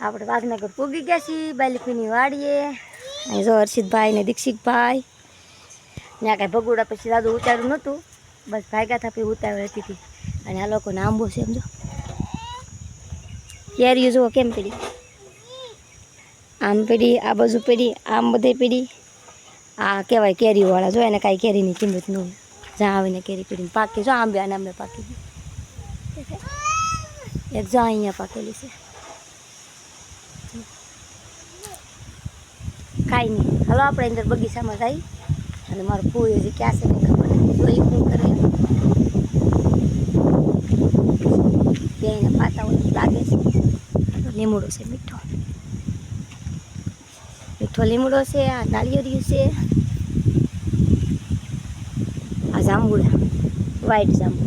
આપણે વાઘનગર પૂગી ગયા છીએ બાલિકીની વાડીએ. અહીં જો હર્ષિતભાઈ ને દીક્ષિતભાઈ. ત્યાં કાંઈ ભગોડા પછી દાદુ ઉતાર્યું નહોતું. બસ ભાગ્યા થાપી ઉતાર હતી હતી અને આ લોકોને આંબો છે, સમજો. કેરીઓ જુઓ કેમ પીડી? આમ પીડી, આ બાજુ પીડી, આમ બધે પીડી. આ કહેવાય કેરીવાળા, જો એને કાંઈ કેરીની કિંમત ન હોય. જ્યાં આવીને કેરી પીડીને પાકી, જો આંબે અને આંબે પાકી. એક જો અહીંયા પાકેલી છે. કાંઈ નહીં. હલો, આપણે અંદર બગીચામાં જઈ. અને મારું ફૂલ હજી ક્યાં છે નહીં ખબર નથી. જોઈ શું કરે. બેને પાતા હોય લાગે છે. લીમડો છે, મીઠો. મીઠો લીમડો છે, આ નાળિયેરિયું છે. આ જાંબુડા વ્હાઈટ જાંબુ.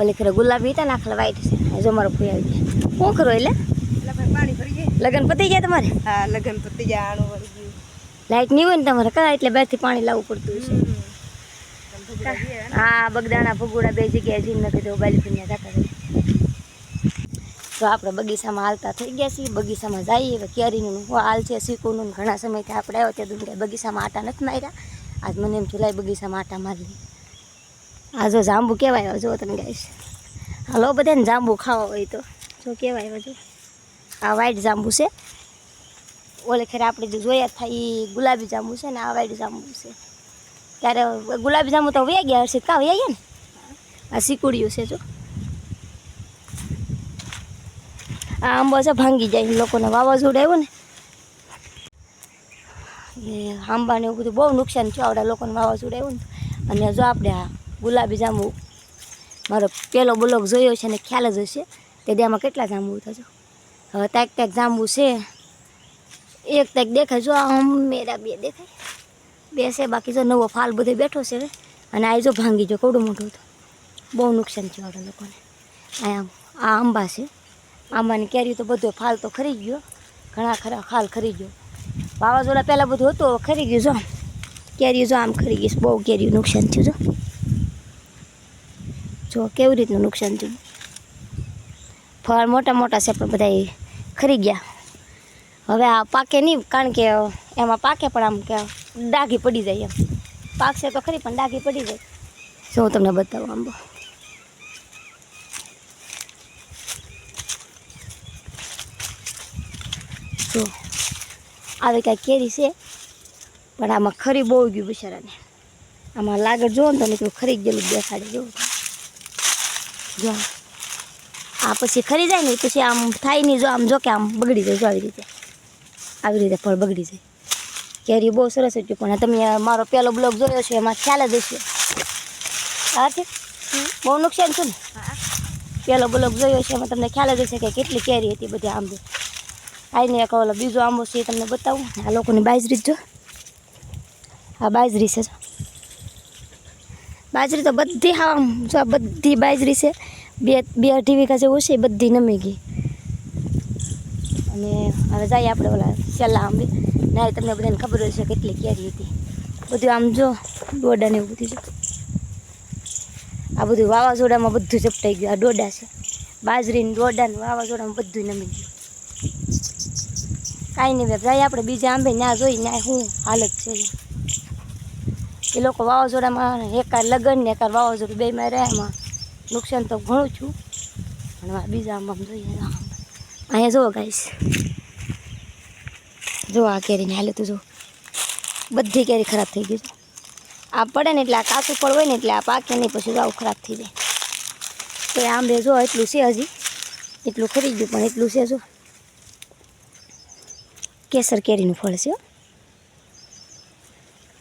ઓલી ખરે ગુલાબી હતા ને, આખલા વ્હાઈટ છે. જો મારો ફૂઈ આવી ગયા. શું કરો એટલે એટલે ભાઈ પાણી ભરી જાય લગ્ન પતી ગયા તમારે? હા લગન પતી ગયા આણું વળી ગયું. લાઈટ નહીં હોય ને તમારે કા એટલે બેથી પાણી લાવવું પડતું ને? હા બગદાણા ભગોડા બે જગ્યાએ જઈને કીધું બાલીપીને જતા રહે. તો આપણે બગીચામાં હાલતા થઈ ગયા છીએ બગીચામાં જઈએ હવે કેરીનું હું હાલ છે શીકુનું ઘણા સમયથી આપણે આવ્યો ત્યાં દુનિયા બગીચામાં આટા નથી માર્યા. આજ મને એમ થયું બગીચામાં આટા મારી આ જો જાંબુ કહેવાય જો તમે ગાઈશ. હાલો બધાને જાંબુ ખાવા હોય તો. જો કહેવાય જો. આ વ્હાઈટ જાંબુ છે. ઓલે ખેર આપણે જે જોયા થાય એ ગુલાબી જાંબુ છે ને આ વ્હાઈટ જાંબુ છે. ત્યારે ગુલાબી જાંબુ તો વયા ગયા હશે, કા વયા ગયા ને? આ સિકુડિયું છે જો. આ આંબો છે, ભાંગી જાય લોકોને વાવાઝોડું આવ્યું ને. એ આંબાને એવું બધું બહુ નુકસાન થયું આવડા લોકોને વાવાઝોડું આવ્યું ને. અને જો આપણે આ ગુલાબી જાંબુ, મારો પહેલો બ્લોગ જોયો છે ને ખ્યાલ જ હશે. તે આમાં કેટલા જાંબુ થજો હવે તાક તાક જાંબુ છે. એક તાક દેખાય, જો આમ મેરા બે દેખાય. બે છે, બાકી જો નવો ફાલ બધો બેઠો છે અને આ જો ભાંગી જો કોડું મોટું હતું. બહુ નુકસાન થયું આપણે લોકોને. આ આ આંબા છે. આંબાની કેરી તો બધો ફાલ તો ખરી ગયો. ઘણા ખરા ફાલ ખરી ગયો. વાવાઝોડા પહેલાં બધું હતું ખરી ગયું, જો કેરી જો આમ ખરી ગઈ બહુ કેરી નુકસાન થયું, જો. જો કેવી રીતનું નુકસાન થયું. ફળ મોટા મોટા છે પણ બધા ખરી ગયા. હવે આ પાકે નહીં, કારણ કે એમાં પાકે પણ આમ કે ડાઘી પડી જાય એમ. પાકશે તો ખરી, પણ ડાઘી પડી જાય. જો હું તમને બતાવું આંબો. જો, આવી કાંઈ કેરી છે, પણ આમાં ખરી બહુ ગયું બિચારાને. આમાં લાગડ જોવો ને તો નીકળું ખરી ગયેલું દેખાડે. જુઓ જો. આ પછી ખરી જાય ને પછી આમ થાય નહીં, જો આમ જો કે આમ બગડી જાય, જો આવી રીતે. આવી રીતે ફળ બગડી જાય. કેરી બહુ સરસ હતી, પણ તમે મારો પહેલો બ્લોગ જોયો છે, એમાં ખ્યાલ જ હશે. હા, છે? બહુ નુકસાન છે ને? પહેલો બ્લોગ જોયો છે, એમાં તમને ખ્યાલ જ હશે કે કેટલી કેરી હતી બધી આંબો. આવીને એક ઓલો બીજો આંબો છે, એ તમને બતાવું. આ લોકોની બાજરી જ. આ બાજરી છે બાજરી તો બધી હા બધી બાજરી છે. બે બે અઢી વીઘા જેવું છે એ બધી નમી ગઈ. અને હવે જઈએ આપણે ઓલા છેલ્લા આંબે. ના તમને બધાને ખબર હશે કેટલી કેરી હતી. બધું આમ જો દોડાને એવું બધું આ બધું વાવાઝોડામાં બધું ચપટાઈ ગયું. આ ડોડા છે. બાજરીને દોડાને વાવાઝોડામાં બધું નમી ગયું. કાંઈ નહીં ભાઈ જાય આપણે બીજા આંબે. ના જોઈ ના શું હાલત છે. એ લોકો વાવાઝોડામાં એકાદ લગ્ન ને એકાર વાવાઝોડું બેમાં રહે એમાં. નુકસાન તો ઘણું છું. પણ બીજા આંબામાં જોઈએ. અહીંયા જુઓ ગાઈશ જો આ કેરીને હાલે તું જો બધી કેરી ખરાબ થઈ ગઈ છે. આ પડે ને એટલે આ કાચું ફળ હોય ને એટલે આ પાકે નહીં, પછી આવું ખરાબ થઈ જાય. તો આંબે જો એટલું છે હજી. એટલું ખરી ગયું, પણ એટલું છે જો. કેસર કેરીનું ફળ છે.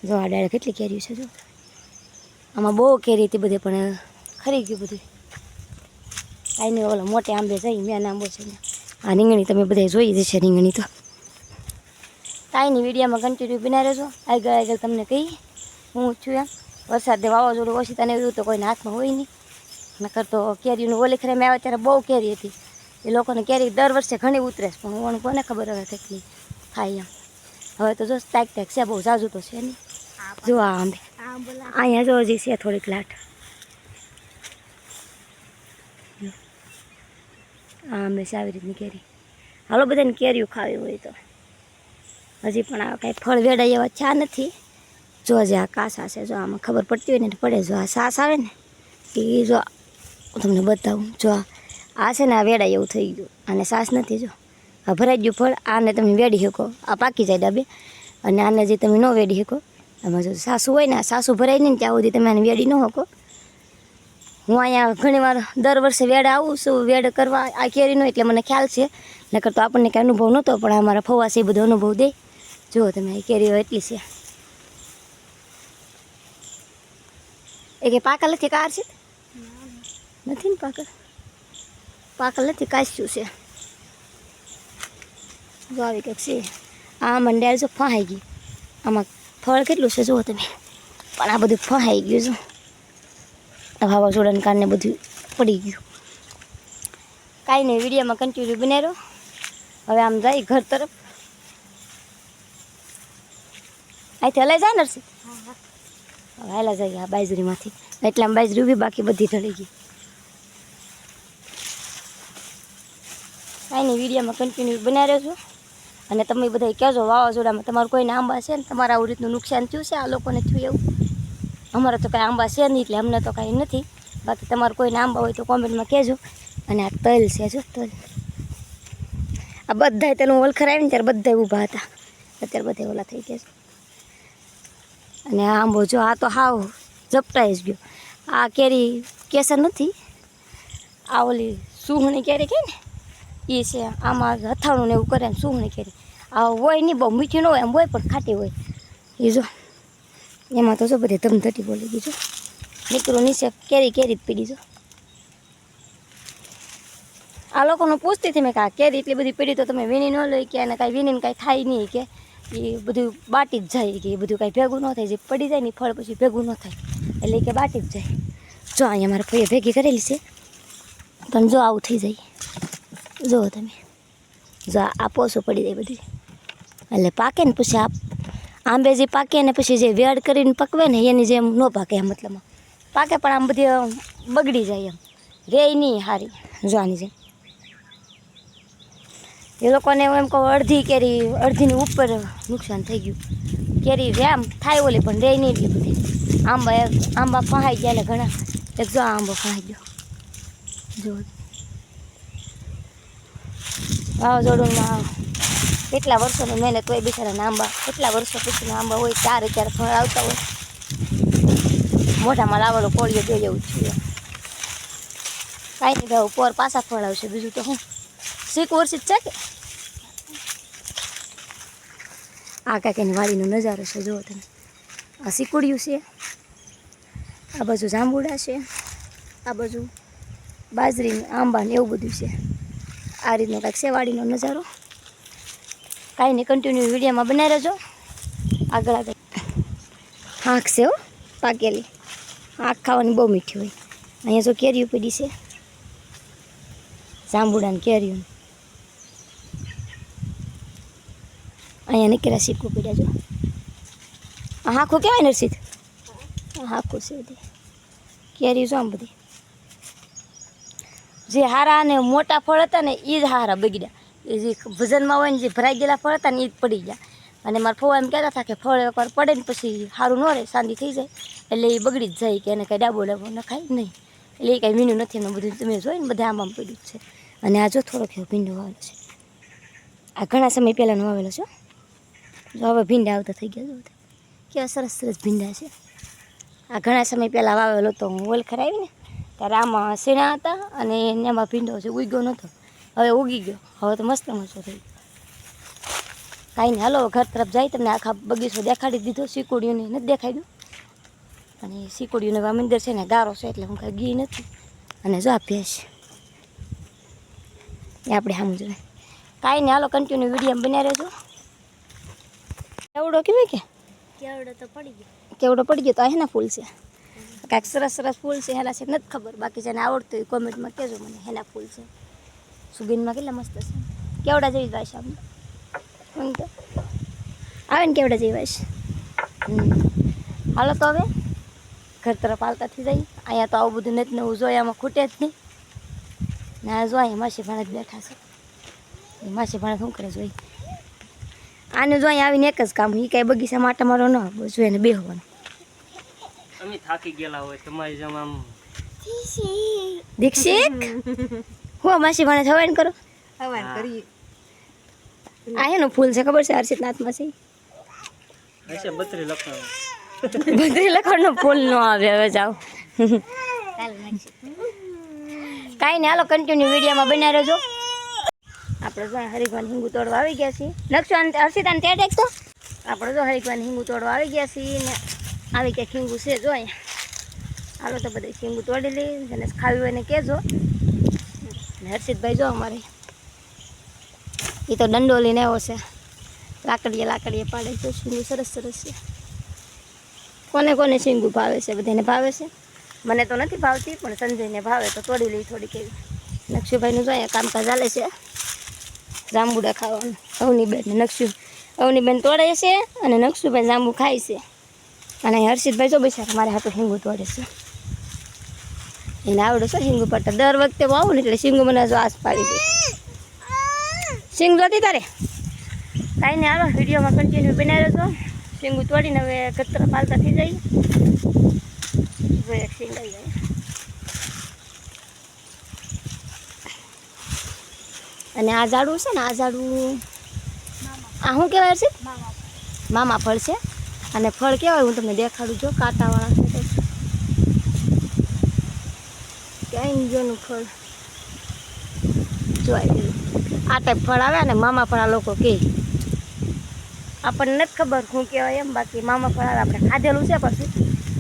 જો આ ડાળે કેટલી કેરી છે જો. આમાં બહુ કેરી હતી બધી, પણ ખરી ગયું બધું. આઈને ઓલા મોટે આંબે જઈ મેં આંબો છે આ રીંગણી તમે બધા જોઈ જશે રીંગણી તો. તાઈની વિડીયામાં કન્ટિન્યુ બિના રહેજો. આગળ આગળ તમને કહી હું છું એમ. વરસાદ વાવાઝોડું ઓછી તને એવું તો કોઈના હાથમાં હોય નહીં. નકર તો કેરીનું ઓલી ખરે મેં આવે ત્યારે બહુ કેરી હતી. એ લોકોને કેરી દર વર્ષે ઘણી ઉતરે પણ હું કોને ખબર હવે કેટલી થાય એમ. હવે તો જો તાક તાક છે બહુ જાજુ તો છે નહીં. જો આ આંબે. અહીંયા જો હજી છે થોડીક લાટ. આ હંમેશા આવી રીતની કેરી. હાલો બધાને કેરીઓ ખાવી હોય તો. હજી પણ આ કાંઈ ફળ વેડાય એવા છા નથી. જો જે આ કાસા છે, જો આમાં ખબર પડતી હોય ને પડે. જો આ સાસ આવે ને, એ જો તમને બતાવું. જો આ છે ને આ વેડાય એવું થઈ ગયું. અને સાસ નથી જો. આ ભરાઈ ગયું ફળ, આને તમે વેડી શકો. આ પાકી જાય ડાબે. અને આને જે તમે ન વેડી શકો એમાં જો સાસુ હોય ને સાસુ ભરાય નહીં ત્યાં સુધી તમે આને વેડી ન શકો. હું અહીંયા ઘણી વાર દર વર્ષે વેડ આવું છું, વેડ કરવા આ કેરીનો એટલે મને ખ્યાલ છે. નકર તો આપણને કંઈ અનુભવ નહોતો, પણ અમારા મારા ફવાસ એ બધો અનુભવ દે. જુઓ તમે આ કેરીઓ એટલી છે. એ કે પાકલ નથી કાર છે? નથી ને પાકલ? પાકલ નથી કાચ્યું છે. જો આવી કંઈક છે. આ મંડ્યાળ જો ફહાઈ ગઈ આમાં ફળ કેટલું છે જુઓ તમે. પણ આ બધું ફહાઈ ગયું આ વાવાઝોડાને કારણે બધું પડી ગયું. કાંઈ નહીં, વિડીયોમાં કન્ટિન્યુ બનાવ્યો હવે આમ જાય ઘર તરફ. અહીંથી હલાઈ જાય નરસિંહ? હવે હાલા જાય આ બાજરીમાંથી. એટલે આમ બાજરી ઊભી, બાકી બધી ઢળી ગઈ. કાંઈ નહીં, વિડીયોમાં કન્ટિન્યુ બનાવ્યો છું અને તમે બધા કહેજો, વાવાઝોડામાં તમારું કોઈને આંબા છે ને તમારા આવું રીતનું નુકસાન થયું છે? આ લોકોને થયું એવું? અમારે તો કાંઈ આંબા છે નહીં એટલે અમને તો કાંઈ નથી. બાકી તમારે કોઈને આંબા હોય તો કોમેન્ટમાં કહેજો. અને આ તલ છે જો તલ. આ બધાય તેનું ઓળખર આવીને ત્યારે બધા ઊભા હતા. અત્યારે બધા ઓલા થઈ ગયા છે. અને આ આંબો જો આ તો હાવ ઝપટાઈ જ ગયો. આ કેરી કેસર નથી. આ ઓલી સુહણી કેરી કહે ને? એ છે આમાં હથાણું ને એવું કરે ને સુહણી કેરી. આ હોય નહીં, બહુ મીઠી ન હોય એમ હોય પણ ખાટી હોય. એ જો. એમાં તો શું બધી ધમધટી બોલી ગઈ મિત્રો નીચે કેરી કેરી જ પીડી છો આ લોકોને પૂછતી હતી મેં કે આ કેરી એટલી બધી પીડી તો તમે વીણી ન લઈ કે અને કાંઈ વીણીને કાંઈ ખાઈ નહીં કે એ બધું બાટી જ જાય કે એ બધું કાંઈ ભેગું ન થાય. જે પડી જાય ને ફળ પછી ભેગું ન થાય. એટલે કે બાટી જ જાય. જો અહીંયા મારા ભાઈએ ભેગી કરેલી છે. પણ જો આવું થઈ જાય. જુઓ તમે. જો આ- પોસો પડી જાય બધી. એટલે પાકે ને પછી આ આંબે જે પાકે ને પછી જે વેડ કરીને પકવે ને એની જેમ ન પાકે એમ મતલબ. પાકે પણ આમ બધી બગડી જાય એમ. રે નહીં હારી, જોવાની જેમ. એ લોકોને એમ કહું, અડધી કેરી, અડધીની ઉપર નુકસાન થઈ ગયું. કેરી આમ થાય ઓલી, પણ રે નહીં બધી. આંબા આંબા ફહાઈ ગયા એટલે ઘણા. એક જો આંબો ફહાઈ ગયો. જો. વાવાઝોડુંમાં કેટલા વર્ષોની મહેનત હોય બિચારાના આંબા? કેટલા વર્ષો પછીના આંબા હોય, ચાર હજાર ફળ આવતા હોય. મોઢામાં લાવેલો કોળિયો દે એવું છે. કાંઈ નહીં ભાવ પોર પાછા ફળ આવશે. બીજું તો હું? શીખ વર્ષિત છે કે? આ કાંઈક વાડીનો નજારો છે, જુઓ તમે. આ સીકુડિયું છે. આ બાજુ જાંબુડા છે. આ બાજુ બાજરી આંબા ને એવું બધું છે. આ રીતનો કાંઈક છે વાડીનો નજારો. કાંઈ નહીં કન્ટિન્યુ વિડીયોમાં બનાવી રહેજો. આગળ આગળ. આંખ છે હો, પાકેલી. આંખ ખાવાની બહુ મીઠી હોય. અહીંયા જો કેરીઓ પડી છે. જાંબુડા ને કેરીઓ અહીંયા નીકળ્યા શીખવું પડ્યા જો. આ હાંખું કહેવાય નરસિંહ આ હાખું છે બધી. કેરી જો આમ બધી. જે હારા અને મોટા ફળ હતા ને એ જ હારા બગડ્યા. એ જે ભજનમાં હોય ને જે ભરાઈ ગયેલા ફળ હતા ને એ જ પડી ગયા. અને મારા ફોવા એમ કહેતા હતા કે ફળ એકવાર પડે ને પછી સારું ન રહે શાંતિ થઈ જાય. એટલે એ બગડી જ જાય કે એને કાંઈ ડાબો ડાબો નખાય નહીં. એટલે એ કાંઈ મીનું નથી એનું બધું તમે જોઈને બધા આમ આમ પડ્યું છે. અને આ જો થોડોક એવો ભીંડો વાવેલો છે. આ ઘણા સમય પહેલાંનો વાવેલો છે જો હવે ભીંડા આવતા થઈ ગયા બધા. કેવા સરસ સરસ ભીંડા છે. આ ઘણા સમય પહેલાં વાવેલો તો હું ઓલખર ખરાવીને ત્યારે આમાં સીણા હતા અને એમાં ભીંડો છે ઉગ્યો નહોતો. હવે ઉગી ગયો. હવે તો મસ્ત મસ્ત થઈ ગયો. કાંઈ નહીં. હાલો ઘર તરફ જાય. તમને આખા બગીચો દેખાડી દીધો. સીકુડીઓને નથી દેખાડ્યું. અને સિકોડીઓને આ મંદિર છે ને ગારો છે એટલે હું કાંઈ ગઈ નથી. અને જો આ ભેંસ. એ આપણે સામું જોઈએ કાંઈ નહીં. હાલો કન્ટિન્યુ વીડિયો બનાવી રહેજો. કેવડો કેવાય કે? કેવડો તો પડી ગયો. કેવડો પડી ગયો તો આ હેના ફૂલ છે? કાંઈક સરસ સરસ ફૂલ છે. હેલા છે નથી ખબર. બાકી જેને આવડતું હોય કોમેન્ટમાં કહેજો મને હેલા ફૂલ છે. સુગંધમાં કેટલા મસ્ત છે કેવડા જેવી વાસ આમ એમ તો આવે ને કેવડા જેવી વાસ હાલો તો હવે ઘર તરફ હાલતા થઈ જાય અહીંયા તો આવું બધું નથી નવું જોઈએ આમાં ખૂટે જ નહીં ના જો અહીંયા માસી ભાણે જ બેઠા છે એ માસી ભાણે શું કરે જોઈ આને જો અહીંયા આવીને એક જ કામ એ કાંઈ બગીચા માટે મારો ન બસ એને બેહવાનું અમે થાકી ગયેલા હોય તમારી જેમ આમ દીક્ષિત હું માસી મને હવાન કરો? હવાન કરી આ એનું ફૂલ છે ખબર છે હર્ષિત માસી છે. હશે બત્રી લખવાનું. બધી લખણનું ફૂલ નો આવે હવે જાઓ. કાંઈ નહીં હાલો કન્ટિન્યુ વિડીયોમાં બનાવી રહેજો. આપણે જો હરિકવાન હિંગુ તોડવા આવી ગયા છીએ. લક્ષણ હર્ષિતાને ત્યાં ટેક તો આપણે જો હરિકવાન હિંગુ તોડવા આવી ગયા છીએ ને આવી ક્યાંક હિંગુ છે જો અહીંયા. હાલો તો બધી હિંગુ તોડી લઈ જેને ખાવી હોય ને કહેજો. ને હર્ષિતભાઈ જો અમારે. એ તો દંડો લઈને આવ્યો છે. લાકડીએ લાકડીએ પાડે છે શીંગુ સરસ સરસ છે. કોને કોને શીંગુ ભાવે છે બધાને ભાવે છે? મને તો નથી ભાવતી, પણ સંજયને ભાવે તો તોડી લઈ થોડીક એવી. નક્ષુભાઈનું જો અહીંયા કામકાજ ચાલે છે. જાંબુડા ખાવાનું. અવનીબેન ને નક્ષુ અવનીબેન તોડે છે અને નક્ષુભાઈ જાંબુ ખાય છે. અને હર્ષિતભાઈ જો બિચારા મારે હાથે હિંગુ તોડે છે. એને આવડે છે હિંગુ પડતા દર વખતે હું આવું ને એટલે શીંગુ મને જો આસ પાડી દે. શીંગ જોતી તારે? કાંઈ નહીં હાલો વિડીયોમાં કન્ટિન્યુ બનાવ્યો હતો સિંગુ તોડીને હવે કચરા પાલતા થઈ જાય. જો એક શીંગ આવી જાય. અને આ ઝાડું છે ને આ ઝાડું આ શું કહેવાય છે? મામા ફળ. છે? અને ફળ કહેવાય હું તમને દેખાડું જો કાંટાવાળા છે. તો ક્યાંય જોનું ફળ. જોઈ આ ટાઈપ ફળ આવે ને, મામા ફળ આ લોકો કહે આપણને નથી ખબર શું કહેવાય એમ, બાકી મામા ફળ આવે, આપણે ખાધેલું છે પછી.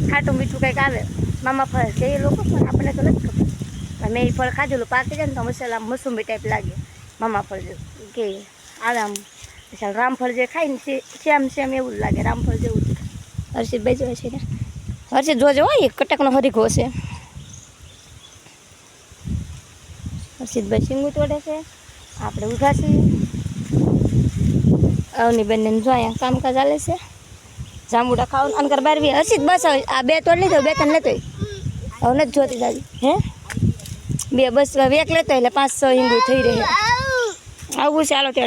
ખાટું મીઠું કંઈક આવે, મામા ફળ છે એ લોકો, પણ આપણને તો નથી ખબર. મેં એ ફળ ખાધેલું, પાકી જાય ને તો મસાલા મસુંબી ટાઈપ લાગે, મામા ફળ જેવું. કે આવે આમ, પછી રામફળ જે ખાય ને સેમ સેમ એવું જ લાગે રામફળ જેવું જ. હર્ષિતભાઈ જોવે છે ને? હર્ષિત જોજો હોય કટકનો હરીખો છે. હર્ષિતભાઈ શીંગું તોડે છે. આપણે ઊભા છીએ. અવની બંને જો અહીંયા કામકાજ ચાલે છે. જાંબુડા ખાવાનું અનકર બાર બી હર્ષિત બસ આ બે તોડ લીધો, બે ત્રણ લેતો હવે નથી જોતી દાદી. હે? બે બસ એક લેતો એટલે પાંચ છ હિંગુ થઈ રહે. આવું ચાલો ત્યાં